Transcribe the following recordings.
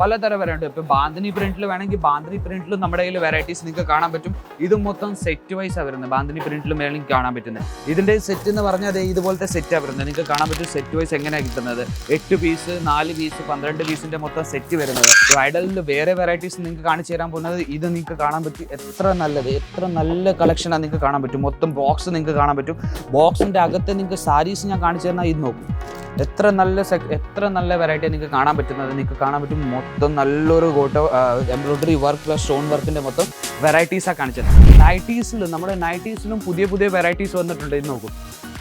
പലതരം വരണ്ട് ഇപ്പൊ ബാന്തിനി പ്രിന്റിൽ വേണമെങ്കിൽ ബാന്തിനി പ്രിന്റിലും നമ്മുടെ കയ്യിൽ വെറൈറ്റീസ് നിങ്ങൾക്ക് കാണാൻ പറ്റും. ഇത് മൊത്തം സെറ്റ് വൈസ് ആ വരുന്നത്. ബാന്തിനി പ്രിന്റിലും വേണമെങ്കിൽ കാണാൻ പറ്റുന്നത്. ഇതിന്റെ സെറ്റ് എന്ന് പറഞ്ഞാൽ അതേ ഇതുപോലത്തെ സെറ്റാണ് വരുന്നത്. നിങ്ങൾക്ക് കാണാൻ പറ്റും സെറ്റ് വൈസ് എങ്ങനെയാണ് കിട്ടുന്നത്. എട്ട് പീസ് നാല് പീസ് പന്ത്രണ്ട് പീസിന്റെ മൊത്തം സെറ്റ് വരുന്നത്. ഐഡലിൽ വേറെ വെറൈറ്റീസ് നിങ്ങൾക്ക് കാണിച്ചു തരാൻ പോകുന്നത്. ഇത് നിങ്ങൾക്ക് കാണാൻ പറ്റും. എത്ര നല്ലത്. എത്ര നല്ല കളക്ഷനാണ് നിങ്ങൾക്ക് കാണാൻ പറ്റും. മൊത്തം ബോക്സ് നിങ്ങൾക്ക് കാണാൻ പറ്റും. ബോക്സിന്റെ അകത്ത് നിങ്ങൾക്ക് സാരീസ് ഞാൻ കാണിച്ചു തന്നാൽ ഇത് നോക്കും. എത്ര നല്ല എത്ര നല്ല വെറൈറ്റി നിങ്ങൾക്ക് കാണാൻ പറ്റുന്നത്? നിങ്ങൾക്ക് കാണാൻ പറ്റും മൊത്തം നല്ലൊരു gota embroidery work plus stone വർക്കിന്റെ മൊത്തം വെറൈറ്റീസാണ് കാണിച്ചത്. നൈറ്റീസിൽ നമ്മുടെ നൈറ്റീസിലും പുതിയ പുതിയ വെറൈറ്റീസ് വന്നിട്ടുണ്ട്. ഇത് നോക്കും.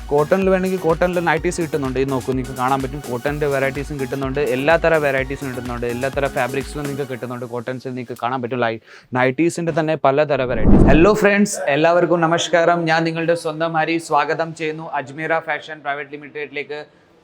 കോട്ടണിൽ വേണമെങ്കിൽ കോട്ടണിൽ നൈറ്റീസ് കിട്ടുന്നുണ്ട്. ഇത് നോക്കും. നിങ്ങൾക്ക് കാണാൻ പറ്റും. കോട്ടന്റെ വെറൈറ്റീസും കിട്ടുന്നുണ്ട്. എല്ലാ തരം വെറൈറ്റീസും കിട്ടുന്നുണ്ട്. എല്ലാ തരം ഫാബ്രിക്സിലും നിങ്ങൾക്ക് കിട്ടുന്നുണ്ട്. കോട്ടൺസിൽ നിങ്ങൾക്ക് കാണാൻ പറ്റും. ലൈ നൈറ്റീസിന്റെ തന്നെ പലതരം വെറൈറ്റീസ് ഹലോ ഫ്രണ്ട്സ് എല്ലാവർക്കും നമസ്കാരം. ഞാൻ നിങ്ങളുടെ സ്വന്തം ഹരി. സ്വാഗതം ചെയ്യുന്നു. അജ്മീറ ഫാഷൻ പ്രൈവറ്റ് ലിമിറ്റഡിലേക്ക്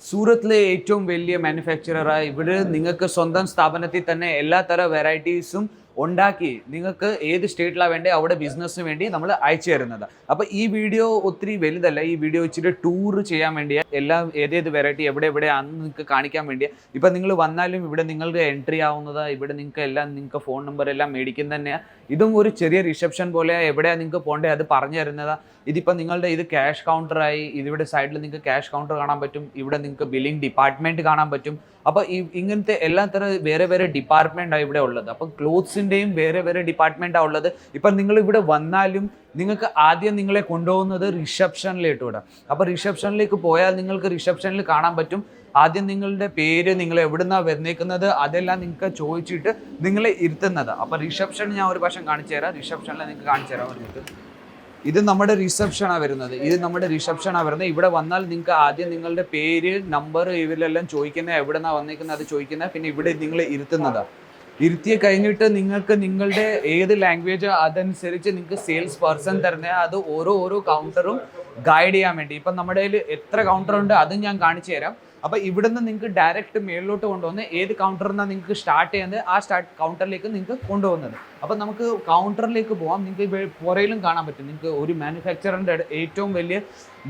സൂറത്തിലെ ഏറ്റവും വലിയ മാനുഫാക്ചറായി ഇവിടെ നിങ്ങൾക്ക് സ്വന്തം സ്ഥാപനത്തിൽ തന്നെ എല്ലാ തരം വെറൈറ്റീസും ഉണ്ടാക്കി നിങ്ങൾക്ക് ഏത് സ്റ്റേറ്റിലാണ് വേണ്ടത് അവിടെ ബിസിനസ്സിന് വേണ്ടി നമ്മൾ അയച്ചു തരുന്നത്. അപ്പോൾ ഈ വീഡിയോ ഒത്തിരി വലുതല്ല ഈ വീഡിയോ ഇച്ചിരി ടൂർ ചെയ്യാൻ വേണ്ടിയാ എല്ലാം ഏതേത് വെറൈറ്റി എവിടെ എവിടെയാണെന്ന് നിങ്ങൾക്ക് കാണിക്കാൻ വേണ്ടിയാ. ഇപ്പം നിങ്ങൾ വന്നാലും ഇവിടെ നിങ്ങൾക്ക് എൻട്രി ആവുന്നത് ഇവിടെ നിങ്ങൾക്ക് എല്ലാം നിങ്ങൾക്ക് ഫോൺ നമ്പർ എല്ലാം മേടിക്കുന്ന തന്നെയാണ് ഇതും ഒരു ചെറിയ റിസപ്ഷൻ പോലെ എവിടെയാണ് നിങ്ങൾക്ക് പോകേണ്ടത് അത് പറഞ്ഞു തരുന്നതാ. ഇതിപ്പോൾ നിങ്ങളുടെ ഇത് ക്യാഷ് കൗണ്ടറായി ഇതിവിടെ സൈഡിൽ നിങ്ങൾക്ക് ക്യാഷ് കൗണ്ടർ കാണാൻ പറ്റും ഇവിടെ നിങ്ങൾക്ക് ബില്ലിംഗ് ഡിപ്പാർട്ട്മെന്റ് കാണാൻ പറ്റും. അപ്പോൾ ഈ ഇങ്ങനത്തെ എല്ലാ തരം വേറെ വേറെ ഡിപ്പാർട്ട്മെന്റാണ് ഇവിടെ ഉള്ളത്. അപ്പം ക്ലോത്ത്സിന്റെയും വേറെ വേറെ ഡിപ്പാർട്ട്മെന്റാണ് ഉള്ളത്. ഇപ്പം നിങ്ങൾ ഇവിടെ വന്നാലും നിങ്ങൾക്ക് ആദ്യം നിങ്ങളെ കൊണ്ടുപോകുന്നത് റിസപ്ഷനിലേക്ക് വിടാം അപ്പോൾ റിസപ്ഷനിലേക്ക് പോയാൽ നിങ്ങൾക്ക് റിസപ്ഷനിൽ കാണാൻ പറ്റും. ആദ്യം നിങ്ങളുടെ പേര് നിങ്ങൾ എവിടുന്നാണ് വന്നേക്കുന്നത്? അതെല്ലാം നിങ്ങൾക്ക് ചോദിച്ചിട്ട് നിങ്ങളെ ഇരുത്തുന്നത്. അപ്പോൾ റിസപ്ഷൻ ഞാൻ ഒരു പക്ഷം കാണിച്ചു തരാം. റിസപ്ഷനിൽ നിങ്ങൾക്ക് കാണിച്ചു തരാം നിങ്ങൾക്ക് ഇത് നമ്മുടെ റിസപ്ഷനാണ് വരുന്നത്. ഇത് നമ്മുടെ റിസപ്ഷനാണ് വരുന്നത്. ഇവിടെ വന്നാൽ നിങ്ങൾക്ക് ആദ്യം നിങ്ങളുടെ പേര് നമ്പർ ഇവരിലെല്ലാം ചോദിക്കുന്നത് എവിടെ നിന്നാണ് വന്നേക്കുന്നത് അത് ചോദിക്കുന്നത് പിന്നെ ഇവിടെ നിങ്ങളെ ഇരുത്തുന്നത്. ഇരുത്തിയ കഴിഞ്ഞിട്ട് നിങ്ങൾക്ക് നിങ്ങളുടെ ഏത് ലാംഗ്വേജ് അതനുസരിച്ച് നിങ്ങൾക്ക് സെയിൽസ് പേഴ്സൺ തരുന്ന അത് ഓരോ ഓരോ കൗണ്ടറും ഗൈഡ് ചെയ്യാൻ വേണ്ടി. ഇപ്പം നമ്മുടെ കയ്യിൽ എത്ര കൗണ്ടർ ഉണ്ട്? അതും ഞാൻ കാണിച്ചു തരാം. അപ്പൊ ഇവിടുന്ന് നിങ്ങൾക്ക് ഡയറക്റ്റ് മേളിലോട്ട് കൊണ്ടുവന്ന് ഏത് കൗണ്ടറിൽ നിന്നാണ് നിങ്ങൾക്ക് സ്റ്റാർട്ട് ചെയ്യുന്നത് ആ സ്റ്റാർട്ട് കൗണ്ടറിലേക്ക് നിങ്ങൾക്ക് കൊണ്ടുപോകുന്നത്. അപ്പൊ നമുക്ക് കൗണ്ടറിലേക്ക് പോവാം. നിങ്ങൾക്ക് പുറയിലും കാണാൻ പറ്റും. നിങ്ങൾക്ക് ഒരു മാനുഫാക്ചറിന്റെ ഏറ്റവും വലിയ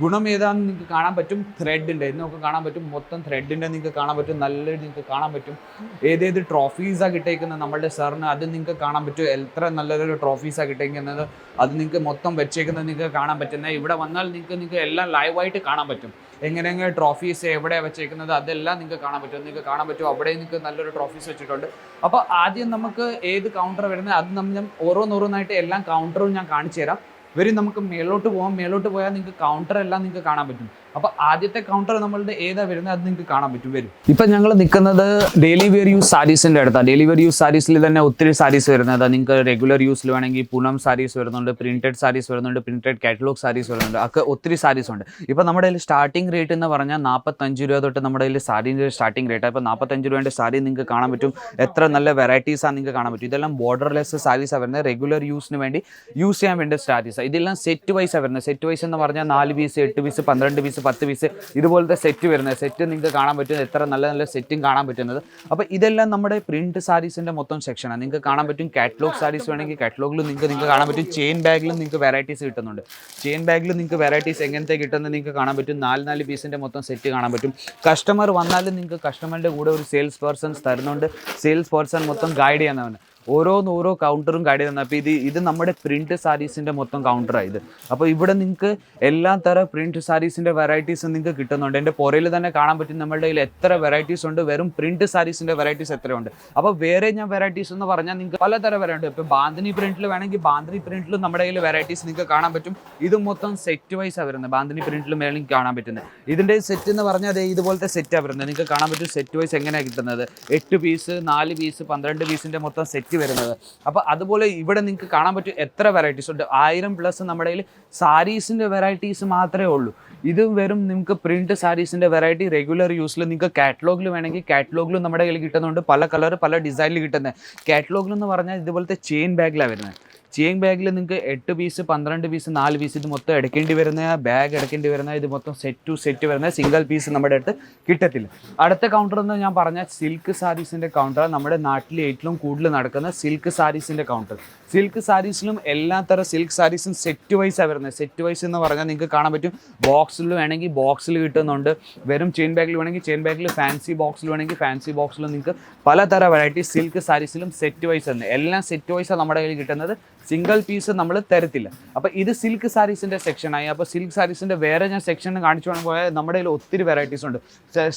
ഗുണം ഏതാണെന്ന് നിങ്ങൾക്ക് കാണാൻ പറ്റും? ത്രെഡിന്റെ ഇത് നമുക്ക് കാണാൻ പറ്റും. മൊത്തം ത്രെഡിന്റെ നിങ്ങൾക്ക് കാണാൻ പറ്റും. നല്ല നിങ്ങൾക്ക് കാണാൻ പറ്റും. ഏതേത് ട്രോഫീസാണ് കിട്ടേക്കുന്നത് നമ്മളുടെ സാറിന് അത് നിങ്ങൾക്ക് കാണാൻ പറ്റും. എത്ര നല്ലൊരു ട്രോഫീസാണ് കിട്ടേക്കുന്നത്. അത് നിങ്ങൾക്ക് മൊത്തം വെച്ചേക്കുന്നത് നിങ്ങൾക്ക് കാണാൻ പറ്റുന്നത് ഇവിടെ വന്നാൽ നിങ്ങൾക്ക് നിങ്ങൾക്ക് എല്ലാം ലൈവായിട്ട് കാണാൻ പറ്റും. എങ്ങനെയെങ്കിലും ട്രോഫീസ് എവിടെ വെച്ചേക്കുന്നത് അതെല്ലാം നിങ്ങൾക്ക് കാണാൻ പറ്റും. നിങ്ങൾക്ക് കാണാൻ പറ്റും. അവിടെ നിങ്ങൾക്ക് നല്ലൊരു ട്രോഫീസ് വെച്ചിട്ടുണ്ട്. അപ്പോൾ ആദ്യം നമുക്ക് ഏത് കൗണ്ടർ വരുന്നത്? അത് നമ്മൾ ഓരോന്നോരോന്നായിട്ട് എല്ലാം കൗണ്ടറും ഞാൻ കാണിച്ചു തരാം വരും നമുക്ക് മേലോട്ട് പോകാം മേലോട്ട് പോയാൽ നിങ്ങൾക്ക് കൗണ്ടർ എല്ലാം നിങ്ങൾക്ക് കാണാൻ പറ്റും. അപ്പോൾ ആദ്യത്തെ കൗണ്ടർ നമ്മളുടെ ഏതാ വരുന്നത്? അത് നിങ്ങൾക്ക് കാണാൻ പറ്റും. വരും. ഇപ്പം ഞങ്ങൾ നിൽക്കുന്നത് ഡെയിലി വെയർ യൂസ് സാരീസിന്റെ അടുത്താണ് ഡെയിലി വെയർ യൂസ് സാരീസിൽ തന്നെ ഒത്തിരി സാരീസ് വരുന്നത്. നിങ്ങൾക്ക് റെഗുലർ യൂസിൽ വേണമെങ്കിൽ പൂനം സാരീസ് വരുന്നുണ്ട് പ്രിന്റഡ് സാരീസ് വരുന്നുണ്ട് പ്രിന്റഡ് കാറ്റലോഗ് സാരീസ് വരുന്നുണ്ട്. ഒക്കെ ഒത്തിരി സാരീസ് ഉണ്ട്. ഇപ്പൊ നമ്മുടെ കയ്യിൽ സ്റ്റാർട്ടിംഗ് റേറ്റ് എന്ന് പറഞ്ഞാൽ നാൽപ്പത്തഞ്ച് രൂപ തൊട്ട് നമ്മുടെ കയ്യിൽ സാരീന്റെ സ്റ്റാർട്ടിംഗ് റേറ്റ് അപ്പോൾ നാൽപ്പത്തഞ്ച് രൂപേന്റെ സാരി നിങ്ങൾക്ക് കാണാൻ പറ്റും. എത്ര നല്ല വെറൈറ്റീസ് ആണ് നിങ്ങൾക്ക് കാണാൻ പറ്റും. ഇതെല്ലാം ബോർഡർലെസ് സാരീസാണ് വരുന്നത്. റെഗുലർ യൂസിന് വേണ്ടി യൂസ് ചെയ്യാൻ വേണ്ടി സാരീസാണ് ഇതെല്ലാം സെറ്റ് വൈസാണ് വരുന്നത്. സെറ്റ് വൈസ് എന്ന് പറഞ്ഞാൽ നാല് പീസ് എട്ട് പീസ് പന്ത്രണ്ട് പീസ് പത്ത് പീസ് ഇതുപോലത്തെ സെറ്റ് വരുന്നത്. സെറ്റ് നിങ്ങൾക്ക് കാണാൻ പറ്റുന്നത് എത്ര നല്ല നല്ല സെറ്റും കാണാൻ പറ്റുന്നത്. അപ്പോൾ ഇതെല്ലാം നമ്മുടെ പ്രിന്റ് സാരീസിന്റെ മൊത്തം സെക്ഷനാണ് നിങ്ങൾക്ക് കാണാൻ പറ്റും കാറ്റലോഗ് സാരീസ് വേണമെങ്കിൽ കാറ്റലോഗിൽ നിങ്ങൾക്ക് നിങ്ങൾക്ക് കാണാൻ പറ്റും. ചെയിൻ ബാഗിലും നിങ്ങൾക്ക് വെറൈറ്റീസ് കിട്ടുന്നുണ്ട്. ചെയിൻ ബാഗിൽ നിങ്ങൾക്ക് വെറൈറ്റീസ് എങ്ങനത്തെ കിട്ടുന്നത് നിങ്ങൾക്ക് കാണാൻ പറ്റും. നാല് നാല് പീസിന്റെ മൊത്തം സെറ്റ് കാണാൻ പറ്റും. കസ്റ്റമർ വന്നാലും നിങ്ങൾക്ക് കസ്റ്റമറിന്റെ കൂടെ ഒരു സെയിൽസ് പേഴ്സൺസ് തരുന്നുണ്ട്. സെയിൽസ് പേഴ്സൺ മൊത്തം ഗൈഡ് ചെയ്യുന്നവന്. ഓരോന്ന് ഓരോ കൗണ്ടറും കാര്യം തന്നെ. അപ്പോൾ ഇത് ഇത് നമ്മുടെ പ്രിന്റ് സാരീസിന്റെ മൊത്തം കൗണ്ടറാണ് ഇത്. അപ്പോൾ ഇവിടെ നിങ്ങൾക്ക് എല്ലാ തരം പ്രിന്റ് സാരീസിന്റെ വെറൈറ്റീസ് നിങ്ങൾക്ക് കിട്ടുന്നുണ്ട്. എന്റെ പുറയിൽ തന്നെ കാണാൻ പറ്റും നമ്മളുടെ കയ്യിൽ എത്ര വെറൈറ്റീസ് ഉണ്ട്. വെറും പ്രിന്റ് സാരീസിന്റെ വെറൈറ്റീസ് എത്രയുണ്ട്. അപ്പോൾ വേറെ ഞാൻ വെറൈറ്റീസ് എന്ന് പറഞ്ഞാൽ നിങ്ങൾക്ക് പലതരം വെറൈറ്റി ഇപ്പോൾ ബാന്തിനി പ്രിന്റിൽ വേണമെങ്കിൽ ബാന്തിനി പ്രിന്റിലും നമ്മുടെ കയ്യിൽ വെറൈറ്റീസ് നിങ്ങൾക്ക് കാണാൻ പറ്റും. ഇത് മൊത്തം സെറ്റ് വൈസാണ് വരുന്നത്. ബാന്തിനി പ്രിന്റിലും വേണമെങ്കിൽ കാണാൻ പറ്റുന്നത്. ഇതിന്റെ സെറ്റ് എന്ന് പറഞ്ഞാൽ അതേ ഇതുപോലത്തെ സെറ്റാണ് വരുന്നത്. നിങ്ങൾക്ക് കാണാൻ പറ്റും സെറ്റ് വൈസ് എങ്ങനെയാണ് കിട്ടുന്നത്. എട്ട് പീസ് നാല് പീസ് പന്ത്രണ്ട് പീസിന്റെ മൊത്തം സെറ്റ് വരുന്നത്. അപ്പോൾ അതുപോലെ ഇവിടെ നിങ്ങൾക്ക് കാണാൻ പറ്റും എത്ര വെറൈറ്റീസ് ഉണ്ട്. ആയിരം പ്ലസ് നമ്മുടെ കയ്യിൽ സാരീസിന്റെ വെറൈറ്റീസ് മാത്രമേ ഉള്ളൂ. ഇത് വെറും നിങ്ങൾക്ക് പ്രിന്റ് സാരീസിന്റെ വെറൈറ്റി റെഗുലർ യൂസിൽ നിങ്ങൾക്ക് കാറ്റലോഗിൽ വേണമെങ്കിൽ കാറ്റലോഗിലും നമ്മുടെ കയ്യിൽ കിട്ടുന്നുണ്ട്. പല കളർ പല ഡിസൈനിൽ കിട്ടുന്നത് കാറ്റലോഗിൽ എന്ന് പറഞ്ഞാൽ ഇതുപോലത്തെ ചെയിൻ ബാഗിലാണ് വരുന്നത് ചെയിൻ ബാഗിൽ നിങ്ങൾക്ക് എട്ട് പീസ് പന്ത്രണ്ട് പീസ് നാല് പീസ് ഇത് മൊത്തം എടുക്കേണ്ടി വരുന്ന ബാഗ് എടുക്കേണ്ടി വരുന്ന ഇത് മൊത്തം സെറ്റ് ടു സെറ്റ് വരുന്ന സിംഗിൾ പീസ് നമ്മുടെ അടുത്ത് കിട്ടത്തില്ല. അടുത്ത കൗണ്ടർ എന്ന് ഞാൻ പറഞ്ഞ സിൽക്ക് സാരീസിന്റെ കൗണ്ടർ നമ്മുടെ നാട്ടിൽ ഏറ്റവും കൂടുതൽ നടക്കുന്ന സിൽക്ക് സാരീസിന്റെ കൗണ്ടർ സിൽക്ക് സാരീസിലും എല്ലാ തരം സിൽക്ക് സാരീസും സെറ്റ് വൈസാണ് വരുന്നത്. സെറ്റ് വൈസ് എന്ന് പറഞ്ഞാൽ നിങ്ങൾക്ക് കാണാൻ പറ്റും. ബോക്സിൽ വേണമെങ്കിൽ ബോക്സിൽ കിട്ടുന്നുണ്ട്. വെറും ചെയിൻ ബാഗിൽ വേണമെങ്കിൽ ചെയിൻ ബാഗിൽ ഫാൻസി ബോക്സിൽ വേണമെങ്കിൽ ഫാൻസി ബോക്സിൽ നിങ്ങൾക്ക് പലതരം വെറൈറ്റി സിൽക്ക് സാരീസിലും സെറ്റ് വൈസ് ആണ്. എല്ലാം സെറ്റ് വൈസാണ് നമ്മുടെ കയ്യിൽ കിട്ടുന്നത്. സിംഗിൾ പീസ് നമ്മൾ തരത്തില്ല. അപ്പോൾ ഇത് സിൽക്ക് സാരീസിന്റെ സെക്ഷനായി അപ്പോൾ സിൽക്ക് സാരീസിന്റെ വേറെ ഞാൻ സെക്ഷൻ കാണിച്ചു പോയാൽ നമ്മുടെ കയ്യിൽ ഒത്തിരി വെറൈറ്റീസ് ഉണ്ട്.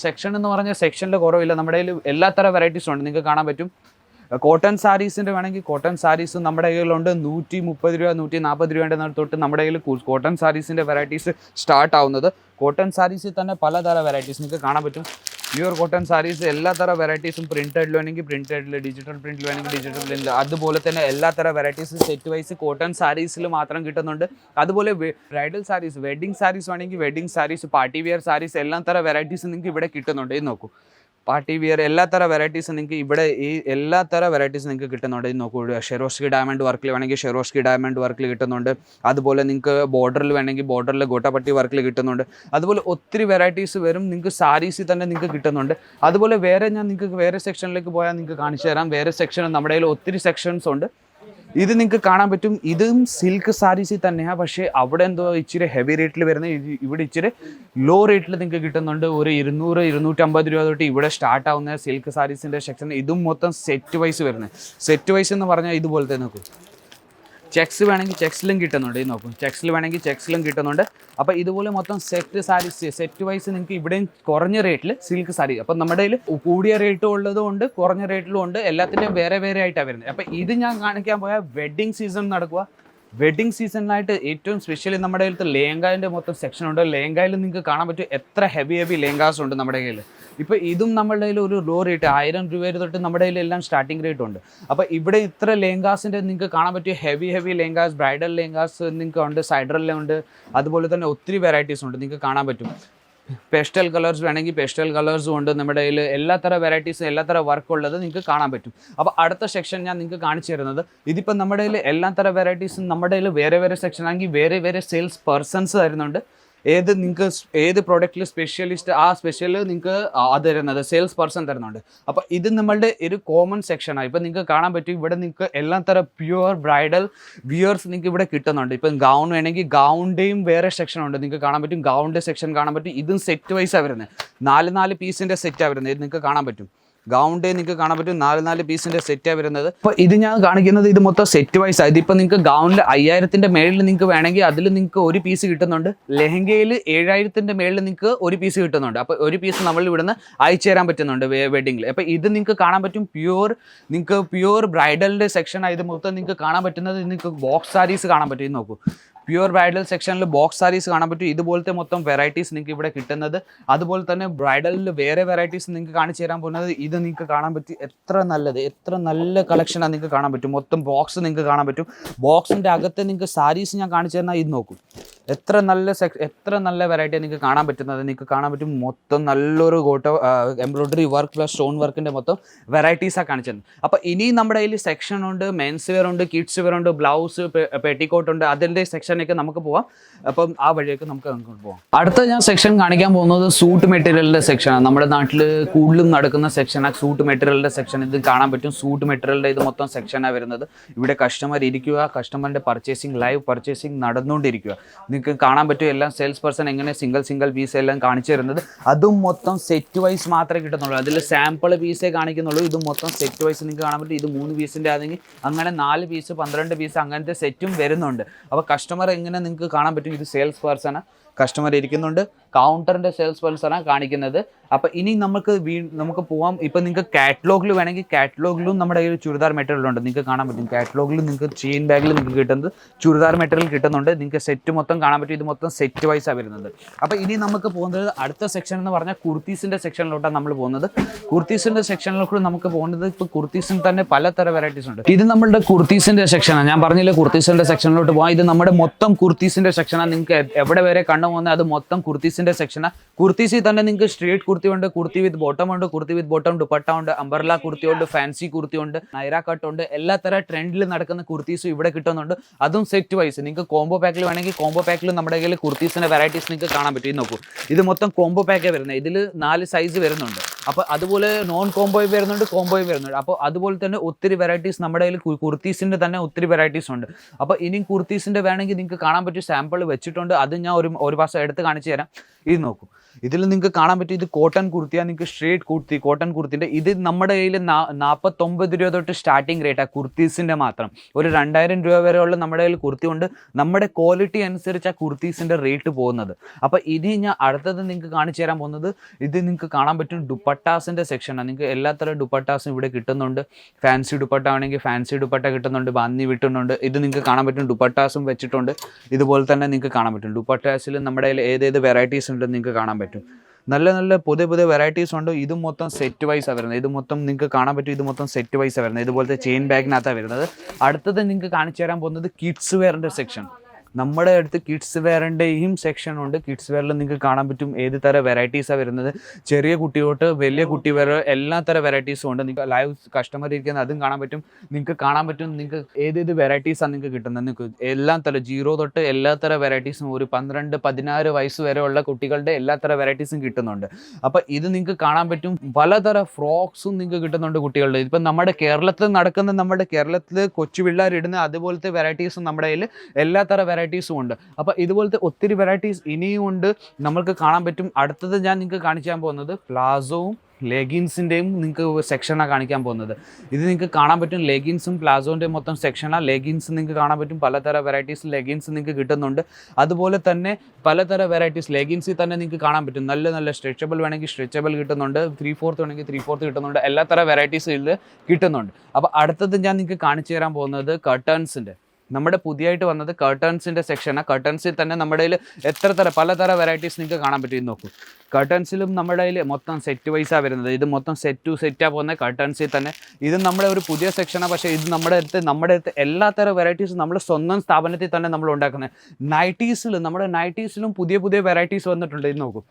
സെക്ഷൻ എന്ന് പറഞ്ഞാൽ സെക്ഷനിൽ കുറവില്ല. നമ്മുടെ കയ്യിൽ എല്ലാ തരം വെറൈറ്റീസും ഉണ്ട്. നിങ്ങൾക്ക് കാണാൻ പറ്റും. കോട്ടൺ സാരീസിന്റെ വേണമെങ്കിൽ കോട്ടൺ സാരീസ് നമ്മുടെ കയ്യിലുണ്ട്. നൂറ്റി മുപ്പത് രൂപ നൂറ്റി നാൽപ്പത് രൂപയുടെ തൊട്ട് നമ്മുടെ കയ്യിൽ കോട്ടൺ സാരീസിന്റെ വെറൈറ്റീസ് സ്റ്റാർട്ട് ആവുന്നത്. കോട്ടൺ സാരീസിൽ തന്നെ പലതരം വെറൈറ്റീസ് നിങ്ങൾക്ക് കാണാൻ പറ്റും. പ്യുവർ കോട്ടൺ സാരീസ് എല്ലാ തര വെറൈറ്റീസും പ്രിന്റഡിൽ വേണമെങ്കിൽ പ്രിന്റഡിൽ ഡിജിറ്റൽ പ്രിന്റ് വേണമെങ്കിൽ ഡിജിറ്റൽ പ്രിന്റിൽ അതുപോലെ തന്നെ എല്ലാ തര വെറൈറ്റീസ് സെറ്റ് വൈസ് കോട്ടൺ സാരീസിൽ മാത്രം കിട്ടുന്നുണ്ട്. അതുപോലെ ബ്രൈഡൽ സാരീസ് വെഡിങ് സാരീസ് വേണമെങ്കിൽ wedding sarees party wear sarees എല്ലാ തര വെറൈറ്റീസ് നിങ്ങൾക്ക് ഇവിടെ കിട്ടുന്നുണ്ട്. ഇത് നോക്കൂ. പാർട്ടി വിയർ എല്ലാ തരം വെറൈറ്റീസ് നിങ്ങൾക്ക് ഇവിടെ ഈ എല്ലാ തരം വെറൈറ്റീസ് നിങ്ങൾക്ക് കിട്ടുന്നുണ്ട്. നോക്കൂ ഷെറോസ്കി ഡയമണ്ട് വർക്കിൽ വേണമെങ്കിൽ ഷെറോസ്കി ഡയമണ്ട് വർക്കിൽ കിട്ടുന്നുണ്ട്. അതുപോലെ നിങ്ങൾക്ക് ബോർഡറിൽ വേണമെങ്കിൽ ബോർഡറിൽ ഗോട്ടപ്പട്ടി വർക്കിൽ കിട്ടുന്നുണ്ട്. അതുപോലെ ഒത്തിരി വെറൈറ്റീസ് വരും നിങ്ങൾക്ക് സാരീസിൽ തന്നെ നിങ്ങൾക്ക് കിട്ടുന്നുണ്ട്. അതുപോലെ വേറെ ഞാൻ നിങ്ങൾക്ക് വേറെ സെക്ഷനിലേക്ക് പോയാൽ നിങ്ങൾക്ക് കാണിച്ചു തരാം. വേറെ സെക്ഷനും നമ്മുടെ കയ്യിൽ ഒത്തിരി സെക്ഷൻസ് ഉണ്ട്. ഇത് നിങ്ങൾക്ക് കാണാൻ പറ്റും. ഇതും സിൽക്ക് സാരീസിൽ തന്നെയാണ് പക്ഷേ അവിടെ എന്തോ ഇച്ചിരി ഹെവി റേറ്റിൽ വരുന്നത് ഇവിടെ ഇച്ചിരി ലോ റേറ്റിൽ നിങ്ങൾക്ക് കിട്ടുന്നുണ്ട്. ഒരു ഇരുന്നൂറ് ഇരുന്നൂറ്റമ്പത് രൂപ തൊട്ട് ഇവിടെ സ്റ്റാർട്ട് ആവുന്ന സിൽക്ക് സാരീസിന്റെ സെക്ഷൻ ഇതും മൊത്തം സെറ്റ് വൈസ് വരുന്നത്. സെറ്റ് വൈസ് എന്ന് പറഞ്ഞാൽ ഇതുപോലത്തെ നോക്കൂ. ചെക്സ് വേണമെങ്കിൽ ചെക്സിലും കിട്ടുന്നുണ്ട്. ഈ നോക്കും. ചെക്സിൽ വേണമെങ്കിൽ ചെക്സിലും കിട്ടുന്നുണ്ട്. അപ്പോൾ ഇതുപോലെ മൊത്തം സെറ്റ് സാരീസ് സെറ്റ് വൈസ് നിങ്ങൾക്ക് ഇവിടെയും കുറഞ്ഞ റേറ്റിൽ സിൽക്ക് സാരി അപ്പം നമ്മുടെ കയ്യിൽ കൂടിയ റേറ്റും ഉള്ളതുകൊണ്ട് കുറഞ്ഞ റേറ്റിലും ഉണ്ട്. എല്ലാത്തിന്റെയും വേറെ വേറെ ആയിട്ടാണ് വരുന്നത്. അപ്പോൾ ഇത് ഞാൻ കാണിക്കാൻ പോയാൽ വെഡ്ഡിങ് സീസൺ നടക്കുക. വെഡ്ഡിങ് സീസണിലായിട്ട് ഏറ്റവും സ്പെഷ്യലി നമ്മുടെ കയ്യിലത്തെ ലേങ്കായിന്റെ മൊത്തം സെക്ഷൻ ഉണ്ട്. ലേങ്കായിൽ നിങ്ങൾക്ക് കാണാൻ പറ്റും എത്ര ഹെവി ഹെവി ലേങ്കാസ് ഉണ്ട് നമ്മുടെ കയ്യിൽ ഇപ്പോൾ ഇതും നമ്മുടെ കയ്യിൽ ഒരു ലോ റേറ്റ് ആയിരം രൂപ തൊട്ട് നമ്മുടെ കയ്യിൽ എല്ലാം സ്റ്റാർട്ടിംഗ് റേറ്റ് ഉണ്ട്. അപ്പോൾ ഇവിടെ ഇത്ര ലേങ്കാസിന്റെ നിങ്ങൾക്ക് കാണാൻ പറ്റിയ heavy heavy lehengas bridal lehengas നിങ്ങൾക്ക് ഉണ്ട് സൈഡറിലെ ഉണ്ട്. അതുപോലെ തന്നെ ഒത്തിരി വെറൈറ്റീസ് ഉണ്ട് നിങ്ങൾക്ക് കാണാൻ പറ്റും. പെസ്റ്റൽ കളേഴ്സ് വേണമെങ്കിൽ പെസ്റ്റൽ കളേഴ്സും ഉണ്ട് നമ്മുടെ കയ്യിൽ. എല്ലാ തരം വെറൈറ്റീസും എല്ലാ തരം വർക്ക് ഉള്ളത് നിങ്ങൾക്ക് കാണാൻ പറ്റും. അപ്പോൾ അടുത്ത സെക്ഷൻ ഞാൻ നിങ്ങൾക്ക് കാണിച്ചു തരുന്നത്. ഇതിപ്പോൾ നമ്മുടെ കയ്യിൽ എല്ലാ തരം വെറൈറ്റീസും നമ്മുടെ കയ്യിൽ വേറെ വേറെ സെക്ഷൻ ആണെങ്കിൽ വേറെ വേറെ സെയിൽസ് പേഴ്സൺസ് തരുന്നുണ്ട് ഏത് നിങ്ങൾക്ക് ഏത് പ്രോഡക്റ്റിൽ സ്പെഷ്യലിസ്റ്റ് ആ സ്പെഷ്യൽ നിങ്ങൾക്ക് അത് തരുന്നത് സെയിൽസ് പേഴ്സൺ തരുന്നുണ്ട്. അപ്പോൾ ഇത് നമ്മളുടെ ഒരു കോമൺ സെക്ഷനാണ് ഇപ്പം നിങ്ങൾക്ക് കാണാൻ പറ്റും ഇവിടെ നിങ്ങൾക്ക് എല്ലാ തരം പ്യുവർ ബ്രൈഡൽ വിയേഴ്സ് നിങ്ങൾക്ക് ഇവിടെ കിട്ടുന്നുണ്ട്. ഇപ്പം ഗൗൺ വേണമെങ്കിൽ ഗൗണിന്റെയും വേറെ സെക്ഷൻ ഉണ്ട്. നിങ്ങൾക്ക് കാണാൻ പറ്റും ഗൗണിന്റെ സെക്ഷൻ കാണാൻ പറ്റും. ഇതും സെറ്റ് വൈസാണ് വരുന്നത്. നാല് നാല് പീസിന്റെ സെറ്റാണ് വരുന്നത്. ഇത് നിങ്ങൾക്ക് കാണാൻ പറ്റും. ഗൗണ്ട് നിങ്ങൾക്ക് കാണാൻ പറ്റും. നാല് നാല് പീസിന്റെ സെറ്റാണ് വരുന്നത്. അപ്പോൾ ഇത് ഞാൻ കാണിക്കുന്നത് ഇത് മൊത്തം സെറ്റ് വൈസ് ആണ് ഇതിപ്പോൾ നിങ്ങൾക്ക് ഗൗണിൽ അയ്യായിരത്തിന്റെ മേളിൽ നിങ്ങൾക്ക് വേണമെങ്കിൽ അതിൽ നിങ്ങൾക്ക് ഒരു പീസ് കിട്ടുന്നുണ്ട്. ലെഹങ്കയിൽ ഏഴായിരത്തിന്റെ മേളിൽ നിങ്ങൾക്ക് ഒരു പീസ് കിട്ടുന്നുണ്ട്. അപ്പോൾ ഒരു പീസ് നമ്മൾ ഇവിടുന്ന് അയച്ചു തരാൻ പറ്റുന്നുണ്ട് വെഡിങ്ങിൽ അപ്പോൾ ഇത് നിങ്ങൾക്ക് കാണാൻ പറ്റും പ്യുവർ നിങ്ങൾക്ക് പ്യുവർ ബ്രൈഡലിന്റെ സെക്ഷൻ ഇത് മൊത്തം നിങ്ങൾക്ക് കാണാൻ പറ്റുന്നത് നിങ്ങൾക്ക് ബോക്സ് സാരീസ് കാണാൻ പറ്റും. നോക്കൂ. പ്യുവർ ബ്രൈഡൽ സെക്ഷനിൽ ബോക്സ് സാരീസ് കാണാൻ പറ്റും. ഇതുപോലത്തെ മൊത്തം വെറൈറ്റീസ് നിങ്ങൾക്ക് ഇവിടെ കിട്ടുന്നത്. അതുപോലെ തന്നെ ബ്രൈഡലിൽ വേറെ വെറൈറ്റീസ് നിങ്ങൾക്ക് കാണിച്ചു തരാൻ പോകുന്നത്. ഇത് നിങ്ങൾക്ക് കാണാൻ പറ്റും എത്ര നല്ലത്. എത്ര നല്ല കളക്ഷനാണ് നിങ്ങൾക്ക് കാണാൻ പറ്റും. മൊത്തം ബോക്സ് നിങ്ങൾക്ക് കാണാൻ പറ്റും. ബോക്സിന്റെ അകത്ത് നിങ്ങൾക്ക് സാരീസ് ഞാൻ കാണിച്ചു തന്നാൽ ഇത് നോക്കും. എത്ര നല്ല സെക് എത്ര നല്ല വെറൈറ്റി നിങ്ങൾക്ക് കാണാൻ പറ്റുന്നത്. നിങ്ങൾക്ക് കാണാൻ പറ്റും മൊത്തം നല്ലൊരു gota embroidery work plus stone വർക്കിന്റെ മൊത്തം വെറൈറ്റീസാണ് കാണിച്ചത് അപ്പോൾ ഇനി നമ്മുടെ കയ്യിൽ സെക്ഷൻ ഉണ്ട് മെൻസ് വെയർ ഉണ്ട് കിഡ്സ് വെയർ ഉണ്ട് ബ്ലൗസ് പെട്ടിക്കോട്ട് ഉണ്ട്. അതിന്റെ സെക്ഷനൊക്കെ നമുക്ക് പോവാം. അപ്പം ആ വഴിയൊക്കെ നമുക്ക് അങ്ങോട്ട് പോവാം. അടുത്ത ഞാൻ സെക്ഷൻ കാണിക്കാൻ പോകുന്നത് സൂട്ട് മെറ്റീരിയലിന്റെ സെക്ഷനാണ്. നമ്മുടെ നാട്ടിൽ കൂടുതലും നടക്കുന്ന സെക്ഷനാണ് സൂട്ട് മെറ്റീരിയലിന്റെ സെക്ഷൻ. ഇത് കാണാൻ പറ്റും. സൂട്ട് മെറ്റീരിയലിന്റെ ഇത് മൊത്തം സെക്ഷനാണ് വരുന്നത്. ഇവിടെ കസ്റ്റമർ ഇരിക്കുക കസ്റ്റമറിന്റെ പർച്ചേസിംഗ് ലൈവ് പർച്ചേസിംഗ് നടന്നുകൊണ്ടിരിക്കുക. നിങ്ങൾക്ക് കാണാൻ പറ്റും എല്ലാം സെയിൽസ് പേഴ്സൺ എങ്ങനെ സിംഗിൾ സിംഗിൾ പീസ് എല്ലാം കാണിച്ചു തരുന്നത്. അതും മൊത്തം സെറ്റ് വൈസ് മാത്രമേ കിട്ടുന്നുള്ളൂ അതിൽ സാമ്പിൾ പീസേ കാണിക്കുന്നുള്ളൂ. ഇത് മൊത്തം സെറ്റ് വൈസ് നിങ്ങൾക്ക് കാണാൻ പറ്റും. ഇത് മൂന്ന് പീസിന്റെ ആണെങ്കിൽ അങ്ങനെ നാല് പീസ് പന്ത്രണ്ട് പീസ് അങ്ങനത്തെ സെറ്റും വരുന്നുണ്ട്. അപ്പോൾ കസ്റ്റമർ എങ്ങനെ നിങ്ങൾക്ക് കാണാൻ പറ്റും? ഇത് സെയിൽസ് പേഴ്സണ കസ്റ്റമർ ഇരിക്കുന്നുണ്ട്. കൗണ്ടറിന്റെ സെയിൽസ് പേഴ്സണാണ് കാണിക്കുന്നത്. അപ്പോൾ ഇനി നമുക്ക് വീ നമുക്ക് പോവാം. ഇപ്പൊ നിങ്ങൾക്ക് കാറ്റലോഗിൽ വേണമെങ്കിൽ കാറ്റലോഗിലും നമ്മുടെ കയ്യിൽ ചുരിദാർ മെറ്റീരിയൽ ഉണ്ട്. നിങ്ങൾക്ക് കാണാൻ പറ്റും. കാറ്റലോഗിൽ നിങ്ങൾക്ക് ചെയിൻ ബാഗിൽ നിങ്ങൾക്ക് കിട്ടുന്നത് ചുരിദാർ മെറ്റീരിയൽ കിട്ടുന്നുണ്ട്. നിങ്ങൾക്ക് സെറ്റ് മൊത്തം കാണാൻ പറ്റും. ഇത് മൊത്തം സെറ്റ് വൈസാണ് വരുന്നത്. അപ്പോൾ ഇനി നമുക്ക് പോകുന്നത് അടുത്ത സെക്ഷൻ എന്ന് പറഞ്ഞാൽ കുർത്തീസിന്റെ സെക്ഷനിലോട്ടാണ് നമ്മൾ പോകുന്നത്. കുർത്തീസിന്റെ സെക്ഷനിലോട്ട് നമുക്ക് പോകുന്നത് ഇപ്പോൾ കുർത്തീസിന് തന്നെ പലതരം വെറൈറ്റീസ് ഉണ്ട്. ഇത് നമ്മുടെ കുർത്തീസിന്റെ സെക്ഷനാണ് ഞാൻ പറഞ്ഞില്ല കുർത്തീസിന്റെ സെക്ഷനിലോട്ട് പോകാം ഇത് നമ്മുടെ മൊത്തം കുർത്തീസിന്റെ സെക്ഷനാണ് നിങ്ങൾക്ക് എവിടെ വരെ കണ്ടു പോകുന്നത് അത് മൊത്തം കുർത്തീസിന്റെ കുർത്തീസിന്റെ സെക്ഷൻ കുർത്തീസിൽ തന്നെ നിങ്ങൾക്ക് സ്ട്രേറ്റ് കുർത്തി ഉണ്ട് കുർത്തി വിത്ത് ബോട്ടം ഉണ്ട് കുർത്തി വിത്ത് ബോട്ടം ദുപ്പട്ട ഉണ്ട് അംബർല കുർത്തി ഉണ്ട് ഫാൻസി കുർത്തി ഉണ്ട് നൈറ കട്ട് ഉണ്ട് എല്ലാ തരം ട്രെൻഡിൽ നടക്കുന്ന കുർത്തീസും ഇവിടെ കിട്ടുന്നുണ്ട്. അതും സെറ്റ് വൈസ് നിങ്ങൾക്ക് കോംബോ പാക്കിൽ വേണമെങ്കിൽ കോംബോ പാക്കിൽ നമ്മുടെ കയ്യിൽ കുർത്തീസിന്റെ വെറൈറ്റീസ് നിങ്ങൾക്ക് കാണാൻ പറ്റും. നോക്കൂ. ഇത് മൊത്തം കോംബോ പാക്കേ വരുന്നത്. ഇതിൽ നാല് സൈസ് വരുന്നുണ്ട്. അപ്പോൾ അതുപോലെ നോൺ കോംബോയും വരുന്നുണ്ട് കോംബോയും വരുന്നുണ്ട്. അപ്പോൾ അതുപോലെ തന്നെ ഒത്തിരി വെറൈറ്റീസ് നമ്മുടെ കയ്യിൽ കുർത്തീസിന്റെ തന്നെ ഒത്തിരി വെറൈറ്റീസ് ഉണ്ട്. അപ്പോൾ ഇനിയും കുർത്തീസിന്റെ വേണമെങ്കിൽ നിങ്ങൾക്ക് കാണാൻ പറ്റിയ സാമ്പിൾ വെച്ചിട്ടുണ്ട്. അത് ഞാൻ ഒരു ഒരു മാസം എടുത്ത് കാണിച്ചു തരാം. ഇത് നോക്കൂ. ഇതിൽ നിങ്ങൾക്ക് കാണാൻ പറ്റും ഇത് കോട്ടൺ കുർത്തിയാണ് നിങ്ങൾക്ക് സ്ട്രേറ്റ് കുർത്തി കോട്ടൺ കുർത്തിന്റെ. ഇത് നമ്മുടെ കയ്യിൽ നാൽപ്പത്തൊമ്പത് രൂപ തൊട്ട് സ്റ്റാർട്ടിങ് റേറ്റാണ് കുർത്തീസിന്റെ മാത്രം. ഒരു രണ്ടായിരം രൂപ വരെയുള്ള നമ്മുടെ കയ്യിൽ കുർത്തി ഉണ്ട്. നമ്മുടെ ക്വാളിറ്റി അനുസരിച്ച് ആ കുർത്തീസിന്റെ റേറ്റ് പോകുന്നത്. അപ്പോൾ ഇനി ഞാൻ അടുത്തത് നിങ്ങൾക്ക് കാണിച്ചു തരാൻ പോകുന്നത് ഇത് നിങ്ങൾക്ക് കാണാൻ പറ്റും ദുപ്പട്ടാസിന്റെ സെക്ഷനാണ് നിങ്ങൾക്ക് എല്ലാ തരം ദുപ്പട്ടാസും ഇവിടെ കിട്ടുന്നുണ്ട്. ഫാൻസി ദുപ്പട്ട ആണെങ്കിൽ ഫാൻസി ദുപ്പട്ട കിട്ടുന്നുണ്ട് ബന്നി വിട്ടുന്നുണ്ട്. ഇത് നിങ്ങൾക്ക് കാണാൻ പറ്റും ദുപ്പട്ടാസും വെച്ചിട്ടുണ്ട്. ഇതുപോലെ തന്നെ നിങ്ങൾക്ക് കാണാൻ പറ്റും. ദുപ്പട്ടാസിൽ നമ്മുടെ കയ്യിൽ ഏതേത് വെറൈറ്റീസ് ഉണ്ടെന്ന് നിങ്ങൾക്ക് കാണാൻ പറ്റും. നല്ല നല്ല പുതിയ പുതിയ വെറൈറ്റീസ് ഉണ്ട്. ഇത് മൊത്തം സെറ്റ് വൈസാണ് വരുന്നത്. ഇത് മൊത്തം നിങ്ങൾക്ക് കാണാൻ പറ്റും. ഇത് മൊത്തം സെറ്റ് വൈസാണ് വരുന്നത്. ഇതുപോലത്തെ ചെയിൻ ബാഗിനകത്താണ് വരുന്നത്. അടുത്തത് നിങ്ങൾക്ക് കാണിച്ചു തരാൻ പോകുന്നത് കിഡ്സ് വെയറിന്റെ സെക്ഷൻ നമ്മുടെ അടുത്ത് കിഡ്സ് വെയറിന്റെയും സെക്ഷൻ ഉണ്ട്. കിഡ്സ് വെയറിൽ നിങ്ങൾക്ക് കാണാൻ പറ്റും ഏത് തരം വെറൈറ്റീസാണ് വരുന്നത്. ചെറിയ കുട്ടി തൊട്ട് വലിയ കുട്ടി വരെ എല്ലാ തരം വെറൈറ്റീസും ഉണ്ട്. നിങ്ങൾക്ക് ലൈവ് കസ്റ്റമർ ഇരിക്കുന്ന അതും കാണാൻ പറ്റും. നിങ്ങൾക്ക് കാണാൻ പറ്റും നിങ്ങൾക്ക് ഏതേത് വെറൈറ്റീസാണ് നിങ്ങൾക്ക് കിട്ടുന്നത്. നിങ്ങൾക്ക് എല്ലാ തരം ജീറോ തൊട്ട് എല്ലാ തരം വെറൈറ്റീസും ഒരു പന്ത്രണ്ട് പതിനാറ് വയസ്സ് വരെയുള്ള കുട്ടികളുടെ എല്ലാ തരം വെറൈറ്റീസും കിട്ടുന്നുണ്ട്. അപ്പോൾ ഇത് നിങ്ങൾക്ക് കാണാൻ പറ്റും. പലതരം ഫ്രോക്സും നിങ്ങൾക്ക് കിട്ടുന്നുണ്ട് കുട്ടികളുടെ. ഇപ്പം നമ്മുടെ കേരളത്തിൽ നടക്കുന്ന നമ്മുടെ കേരളത്തിൽ കൊച്ചു പിള്ളേരിടുന്ന അതുപോലത്തെ വെറൈറ്റീസും നമ്മുടെ കയ്യിൽ എല്ലാ തരം വെറൈറ്റീസും ഉണ്ട്. അപ്പോൾ ഇതുപോലത്തെ ഒത്തിരി വെറൈറ്റീസ് ഇനിയും ഉണ്ട്. നമ്മൾക്ക് കാണാൻ പറ്റും. അടുത്തത് ഞാൻ നിങ്ങൾക്ക് കാണിക്കാൻ പോകുന്നത് പ്ലാസോവും ലെഗിൻസിന്റെയും നിങ്ങൾക്ക് സെക്ഷനാണ് കാണിക്കാൻ പോകുന്നത്. ഇത് നിങ്ങൾക്ക് കാണാൻ പറ്റും. ലെഗിൻസും പ്ലാസോന്റെയും മൊത്തം സെക്ഷനാണ് ലെഗിൻസ് നിങ്ങൾക്ക് കാണാൻ പറ്റും. പലതരം വെറൈറ്റീസ് ലെഗിൻസ് നിങ്ങൾക്ക് കിട്ടുന്നുണ്ട്. അതുപോലെ തന്നെ പലതരം വെറൈറ്റീസ് ലെഗിൻസിൽ തന്നെ നിങ്ങൾക്ക് കാണാൻ പറ്റും. നല്ല നല്ല സ്ട്രെച്ചബിൾ വേണമെങ്കിൽ സ്ട്രെച്ചബിൾ കിട്ടുന്നുണ്ട്. ത്രീ ഫോർത്ത് വേണമെങ്കിൽ ത്രീ ഫോർത്ത് കിട്ടുന്നുണ്ട്. എല്ലാ തരം വെറൈറ്റീസ് ഇതിൽ കിട്ടുന്നുണ്ട്. അപ്പോൾ അടുത്തത് ഞാൻ നിങ്ങൾക്ക് കാണിച്ചു തരാൻ പോകുന്നത് കർട്ടൺസിന്റെ നമ്മുടെ പുതിയതായിട്ട് വന്നത് കർട്ടൻസിന്റെ സെക്ഷനാണ് കർട്ടൻസിൽ തന്നെ നമ്മുടെ കയ്യിൽ എത്ര തരം പലതരം വെറൈറ്റീസ് നിങ്ങൾക്ക് കാണാൻ പറ്റും നോക്കും. കർട്ടൺസിലും നമ്മുടെ കയ്യിൽ മൊത്തം സെറ്റ് വൈസാണ് വരുന്നത്. ഇത് മൊത്തം സെറ്റ് ടു സെറ്റാണ് പോകുന്നത് കർട്ടൻസിൽ തന്നെ. ഇത് നമ്മുടെ ഒരു പുതിയ സെക്ഷനാണ് പക്ഷേ ഇത് നമ്മുടെ അടുത്ത് നമ്മുടെ അടുത്ത് എല്ലാ തരം വെറൈറ്റീസും നമ്മൾ സ്വന്തം സ്ഥാപനത്തിൽ തന്നെ നമ്മൾ ഉണ്ടാക്കുന്നത്. നൈറ്റീസിൽ നമ്മുടെ നൈറ്റീസിലും പുതിയ പുതിയ വെറൈറ്റീസ് വന്നിട്ടുണ്ട്. ഇത് നോക്കൂ.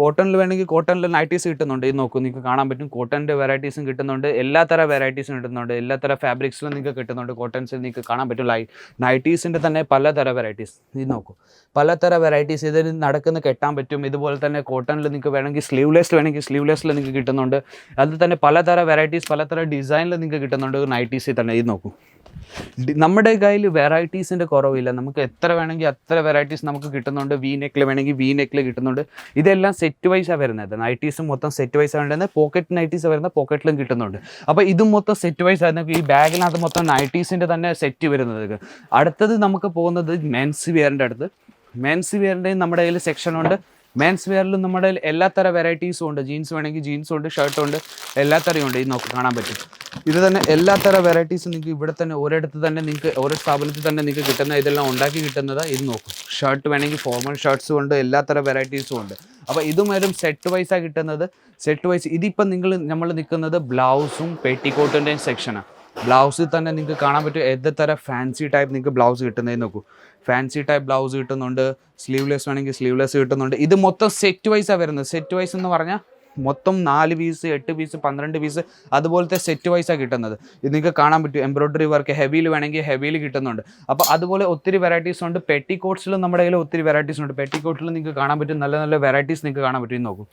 കോട്ടണിൽ വേണമെങ്കിൽ കോട്ടണിൽ നൈറ്റീസ് കിട്ടുന്നുണ്ട്. ഇത് നോക്കൂ നിങ്ങൾക്ക് കാണാൻ പറ്റും. കോട്ടന്റെ വെറൈറ്റീസും കിട്ടുന്നുണ്ട്. എല്ലാ തരം വെറൈറ്റീസും കിട്ടുന്നുണ്ട്. എല്ലാ തരം ഫാബ്രിക്സിലും നിങ്ങൾക്ക് കിട്ടുന്നുണ്ട്. കോട്ടൺസിൽ നിങ്ങൾക്ക് കാണാൻ പറ്റും. ലൈ നൈറ്റീസിന്റെ തന്നെ പലതരം വെറൈറ്റീസ് ഇത് നോക്കൂ. പലതരം വെറൈറ്റീസ് ഇതിൽ നടക്കുന്ന കെട്ടാൻ പറ്റും. ഇതുപോലെ തന്നെ കോട്ടണിൽ നിങ്ങൾക്ക് വേണമെങ്കിൽ സ്ലീവ്ലെസ് വേണമെങ്കിൽ സ്ലീവ്ലെസ്സിൽ നിങ്ങൾക്ക് കിട്ടുന്നുണ്ട്. അതിൽ തന്നെ പലതരം വെറൈറ്റീസ് പലതരം ഡിസൈനിൽ നിങ്ങൾക്ക് കിട്ടുന്നുണ്ട് നൈറ്റീസിൽ തന്നെ. ഇത് നോക്കൂ. നമ്മുടെ കയ്യിൽ വെറൈറ്റീസിന്റെ കുറവില്ല. നമുക്ക് എത്ര വേണമെങ്കിൽ അത്ര വെറൈറ്റീസ് നമുക്ക് കിട്ടുന്നുണ്ട്. വി നെക്കിൽ വേണമെങ്കിൽ വി നെക്കിൽ കിട്ടുന്നുണ്ട്. ഇതെല്ലാം സെറ്റ് വൈസാണ് വരുന്നത്. നൈറ്റീസും മൊത്തം സെറ്റ് വൈസാണ് വരുന്നത്. പോക്കറ്റ് നൈറ്റീസ് വരുന്ന പോക്കറ്റിലും കിട്ടുന്നുണ്ട്. അപ്പോൾ ഇതും മൊത്തം സെറ്റ് വൈസ് ആയിരുന്നു ഈ ബാഗിനകത്ത് മൊത്തം നൈറ്റീസിന്റെ തന്നെ സെറ്റ് വരുന്നത്. അടുത്തത് നമുക്ക് പോകുന്നത് മെൻസ് വെയറിന്റെ അടുത്ത്. മെൻസ് വെയറിന്റെയും നമ്മുടെ കയ്യിൽ സെക്ഷനുണ്ട് മെൻസ് വെയറിലും നമ്മുടെ എല്ലാത്തരം എല്ലാ തരം വെറൈറ്റീസും ഉണ്ട്. ജീൻസ് വേണമെങ്കിൽ ജീൻസും ഉണ്ട് ഷർട്ടും ഉണ്ട് എല്ലാ തരവും ഉണ്ട്. ഇത് നോക്കി കാണാൻ പറ്റും. ഇത് തന്നെ എല്ലാ തര വെറൈറ്റീസും നിങ്ങൾക്ക് ഇവിടെ തന്നെ ഒരിടത്ത് തന്നെ നിങ്ങൾക്ക് ഓരോ സ്ഥാപനത്തിൽ തന്നെ നിങ്ങൾക്ക് കിട്ടുന്ന ഇതെല്ലാം ഉണ്ടാക്കി കിട്ടുന്നത് ഇത് നോക്കും. ഷർട്ട് വേണമെങ്കിൽ ഫോർമൽ ഷർട്ട്സും ഉണ്ട് എല്ലാ തര വെറൈറ്റീസും ഉണ്ട്. അപ്പോൾ ഇതും വരും സെറ്റ് വൈസാണ് കിട്ടുന്നത്. സെറ്റ് വൈസ് ഇതിപ്പം നിങ്ങൾ നമ്മൾ നിൽക്കുന്നത് ബ്ലൗസും പെറ്റിക്കോട്ടിന്റെയും സെക്ഷനാണ് ബ്ലൗസിൽ തന്നെ നിങ്ങൾക്ക് കാണാൻ പറ്റും ഏത് തരം ഫാൻസി ടൈപ്പ് നിങ്ങൾക്ക് ബ്ലൗസ് കിട്ടുന്നതെന്ന് നോക്കൂ. ഫാൻസി ടൈപ്പ് ബ്ലൗസ് കിട്ടുന്നുണ്ട് സ്ലീവ്ലെസ് വേണമെങ്കിൽ സ്ലീവ്ലെസ് കിട്ടുന്നുണ്ട്. ഇത് മൊത്തം സെറ്റ് വൈസാണ് വരുന്നത്. സെറ്റ് വൈസ് എന്ന് പറഞ്ഞാൽ മൊത്തം നാല് പീസ് എട്ട് പീസ് പന്ത്രണ്ട് പീസ് അതുപോലത്തെ സെറ്റ് വൈസാണ് കിട്ടുന്നത്. ഇത് നിങ്ങൾക്ക് കാണാൻ പറ്റും. എംബ്രോയ്ഡറി വർക്ക് ഹെവിയിൽ വേണമെങ്കിൽ ഹെവിയിൽ കിട്ടുന്നുണ്ട്. അപ്പോൾ അതുപോലെ ഒത്തിരി വെറൈറ്റീസ് ഉണ്ട്. പെട്ടിക്കോട്ട്സിലും നമ്മുടെ കയ്യിൽ ഒത്തിരി വെറൈറ്റീസ് ഉണ്ട്. പെട്ടിക്കോട്ടിലും നിങ്ങൾക്ക് കാണാൻ പറ്റും. നല്ല നല്ല വെറൈറ്റീസ് നിങ്ങൾക്ക് കാണാൻ പറ്റും. നോക്കൂ.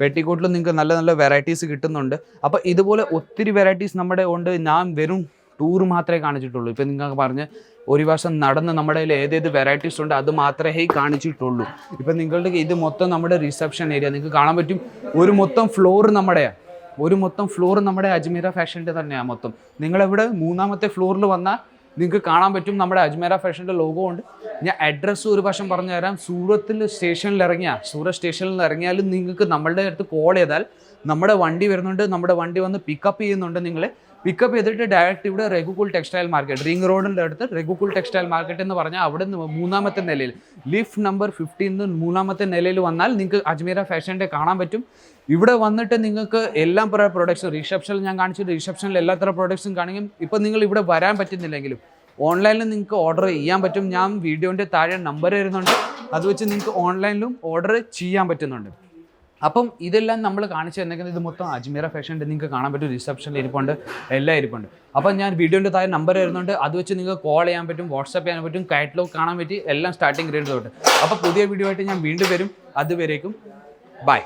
പെട്ടിക്കോട്ടിൽ നിങ്ങൾക്ക് നല്ല നല്ല വെറൈറ്റീസ് കിട്ടുന്നുണ്ട്. അപ്പോൾ ഇതുപോലെ ഒത്തിരി വെറൈറ്റീസ് നമ്മുടെ ഉണ്ട്. ഞാൻ വെറും ടൂർ മാത്രമേ കാണിച്ചിട്ടുള്ളൂ. ഇപ്പം നിങ്ങൾക്ക് പറഞ്ഞ് ഒരു വർഷം നടന്ന് നമ്മുടെ കയ്യിൽ ഏതേത് വെറൈറ്റീസ് ഉണ്ട് അത് മാത്രമേ കാണിച്ചിട്ടുള്ളൂ. ഇപ്പം നിങ്ങളുടെ ഇത് മൊത്തം നമ്മുടെ റിസപ്ഷൻ ഏരിയ നിങ്ങൾക്ക് കാണാൻ പറ്റും ഒരു മൊത്തം ഫ്ലോർ നമ്മുടെയാണ് ഒരു മൊത്തം ഫ്ലോർ നമ്മുടെ അജ്മീര ഫാഷന്റെ തന്നെയാണ് മൊത്തം. നിങ്ങളെവിടെ മൂന്നാമത്തെ ഫ്ലോറിൽ വന്നാൽ നിങ്ങൾക്ക് കാണാൻ പറ്റും നമ്മുടെ അജ്മേര ഫാഷന്റെ ലോഗോ ഉണ്ട്. ഞാൻ അഡ്രസ്സ് ഒരു പക്ഷം പറഞ്ഞു തരാം. സൂറത്തിൽ സ്റ്റേഷനിൽ ഇറങ്ങിയാൽ സൂറത്ത് സ്റ്റേഷനിൽ നിന്ന് ഇറങ്ങിയാലും നിങ്ങൾക്ക് നമ്മളുടെ അടുത്ത് കോൾ ചെയ്താൽ നമ്മുടെ വണ്ടി വരുന്നുണ്ട് നമ്മുടെ വണ്ടി വന്ന് പിക്കപ്പ് ചെയ്യുന്നുണ്ട് നിങ്ങളെ. പിക്കപ്പ് ചെയ്തിട്ട് ഡയറക്റ്റ് ഇവിടെ രഘുകുൾ ടെക്സ്റ്റൈൽ മാർക്കറ്റ് റിംഗ് റോഡിന്റെ അടുത്ത് രഘുകുൾ ടെക്സ്റ്റൈൽ മാർക്കറ്റ് എന്ന് പറഞ്ഞാൽ അവിടെ നിന്ന് മൂന്നാമത്തെ നിലയിൽ. ലിഫ്റ്റ് നമ്പർ ഫിഫ്റ്റീന്ന് മൂന്നാമത്തെ നിലയിൽ വന്നാൽ നിങ്ങൾക്ക് അജ്മീര ഫാഷന്റെ കാണാൻ പറ്റും. ഇവിടെ വന്നിട്ട് നിങ്ങൾക്ക് എല്ലാം പ്രൊഡക്ട്സ് റിസപ്ഷനിൽ ഞാൻ കാണിച്ചു റിസപ്ഷനിൽ എല്ലാ തരം പ്രൊഡക്ട്സും കാണിക്കും. ഇപ്പം നിങ്ങൾ ഇവിടെ വരാൻ പറ്റുന്നില്ലെങ്കിലും ഓൺലൈനിൽ നിങ്ങൾക്ക് ഓർഡർ ചെയ്യാൻ പറ്റും. ഞാൻ വീഡിയോന്റെ താഴെ നമ്പർ വരുന്നുണ്ട് അത് വെച്ച് നിങ്ങൾക്ക് ഓൺലൈനിലും ഓർഡർ ചെയ്യാൻ പറ്റുന്നുണ്ട്. അപ്പം ഇതെല്ലാം നമ്മൾ കാണിച്ചു തന്നേക്കുന്നത് ഇത് മൊത്തം അജ്മീറ ഫാഷന്റെ നിങ്ങൾക്ക് കാണാൻ പറ്റും. റിസപ്ഷനിൽ ഇരിപ്പുണ്ട്. എല്ലാം ഇരിപ്പുണ്ട്. അപ്പം ഞാൻ വീഡിയോന്റെ താഴെ നമ്പർ വരുന്നുണ്ട് അത് വെച്ച് നിങ്ങൾക്ക് കോൾ ചെയ്യാൻ പറ്റും വാട്സപ്പ് ചെയ്യാൻ പറ്റും കാറ്റലോഗ് കാണാൻ പറ്റി എല്ലാം സ്റ്റാർട്ടിങ് റേറ്റ് തൊട്ട്. അപ്പോൾ പുതിയ വീഡിയോ ആയിട്ട് ഞാൻ വീണ്ടും വരും. അതുവരേക്കും. ബൈ